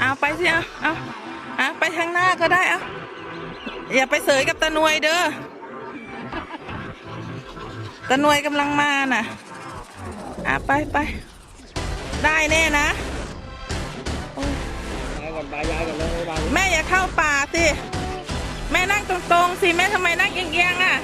เอาไปสิเอาเอาเอาไปทางหน้าก็ได้เอาอย่าไปเสยกับตะนวยเด้อตะนวยกำลังมาน่ะเอาไปไปได้แน่นะแม่อย่าเข้าป่าสิ แม่นั่งตรงๆสิ แม่ทำไมนั่งเอียงๆอะ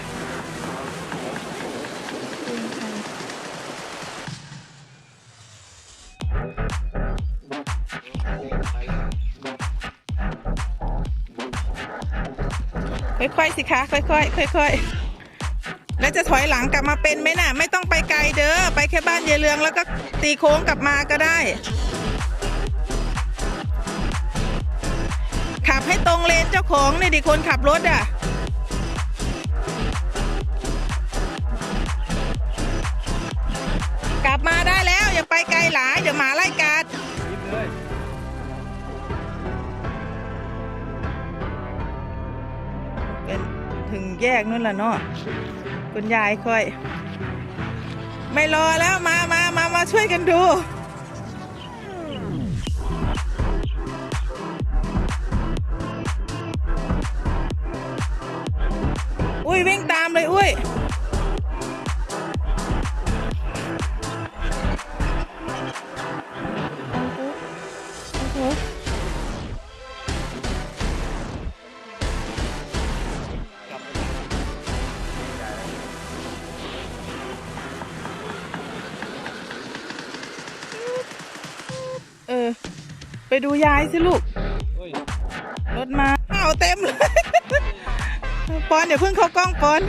ค่อยๆสิคะค่อยๆค่อยๆแล้วจะถอยหลังกลับมาเป็นไหมน่ะ ไม่ต้องไปไกลเด้อไปแค่บ้านยายเรืองแล้วก็ตีโค้งกลับมาก็ได้ ขับให้ตรงเลนเจ้าของนี่ดิคนขับรถอะกลับมาได้แล้วอย่าไปไกลหลายเดี๋ยว แยกนู่นแหละเนาะคุณยายค่อย ไม่รอแล้วมามามามาช่วยกันดูอุ้ยวิ่งตามเลยอุ้ย ไปดูยายสิลูกเฮ้ยรถมาอ้าวเต็มเลย ปอนเดี๋ยวเพิ่งเข้ากล้องปอน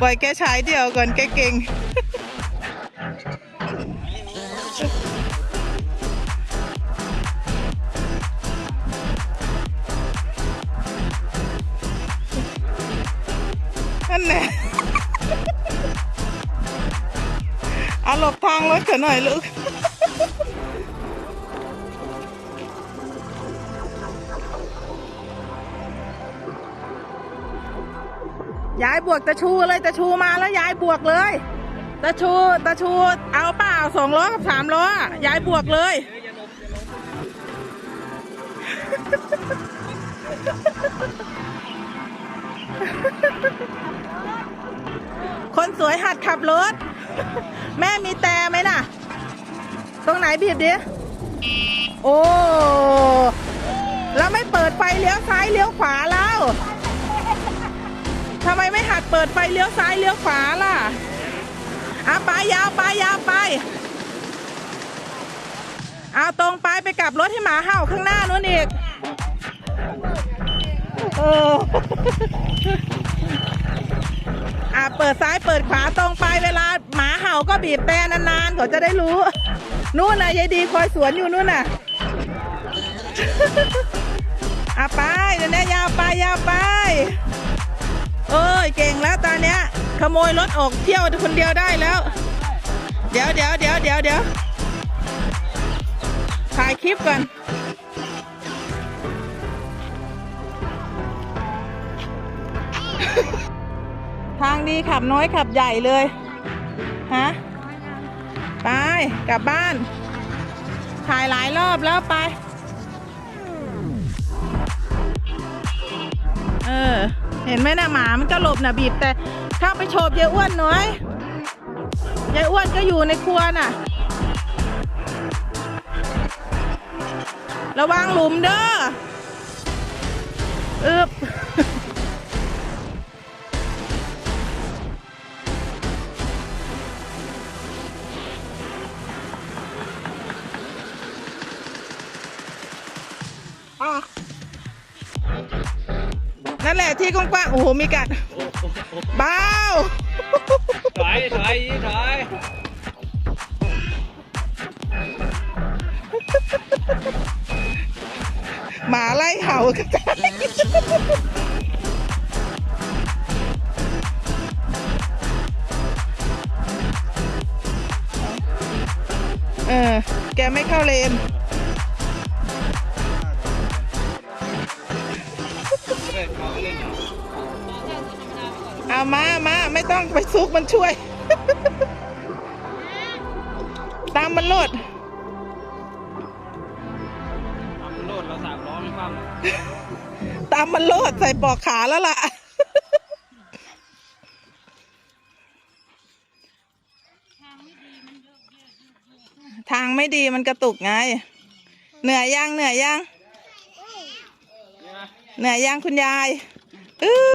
ปล่อยแกฉายเดี่ยวก่อนแกเก่ง นั่นแหละ หลบทางรถเถอะหน่อยลูกยายบวกตะชูเลยตะชูมาแล้วยายบวกเลยตะชูตะชูเอาเปล่าสองล้อกับสามล้อยายบวกเลยคนสวยหัดขับรถ ม่มีแต่ไหมน่ะ ตรงไหนบีบดิ โอ้ แล้วไม่เปิดไฟเลี้ยวซ้ายเลี้ยวขวาแล้วทำไมไม่หัดเปิดไฟเลี้ยวซ้ายเลี้ยวขวาล่ะเอาไปยาวไปยาวไป เอาตรงไปไปกลับรถให้หมาเห่าข้างหน้านู้นอีก เออ อ่าเปิดซ้ายเปิดขวาตรงไปเวลาหมาเห่าก็บีบแต่นานๆเขาจะได้รู้ นู่นน่ะยายดีคอยสวนอยู่นู่นน่ะอะไปเดี๋ยวนี้ยาวไปยาวไป เอ้ยเก่งแล้วตอนเนี้ย ขโมยรถออกเที่ยวคนเดียวได้แล้ว เดี๋ยวเดี๋ยวเดี๋ยวเดี๋ยวเดี๋ยวถ่ายคลิปก่อน งดีขับน้อยขับใหญ่เลย ฮะ ไป กลับบ้าน ถ่ายหลายรอบแล้วไป เออ เห็นไหมนะหมามันก็หลบนะบีบแต่เข้าไปโฉบยายอ้วนหน่อยยายอ้วนก็อยู่ในครัวน่ะ ระวังหลุมเด้ออึบ นั่นแหละที่กว้างๆโอ้โหมีกัดเบ้าถอยถอยถอยหมาไล่เห่ากระจายเออ แกไม่เข้าเลน เล่นเขาเล่นเอามามาไม่ต้องต้องไปซุกมันช่วย ตามมันโลดทำโลดเราสามล้อไม่คว่ำตามมันโลดใส่ปลอกขาแล้วล่ะ ทางไม่ดีมันกระตุกไง เหนื่อยยังเหนื่อยยังนี่นะเหนื่อยยังคุณยายอื้อ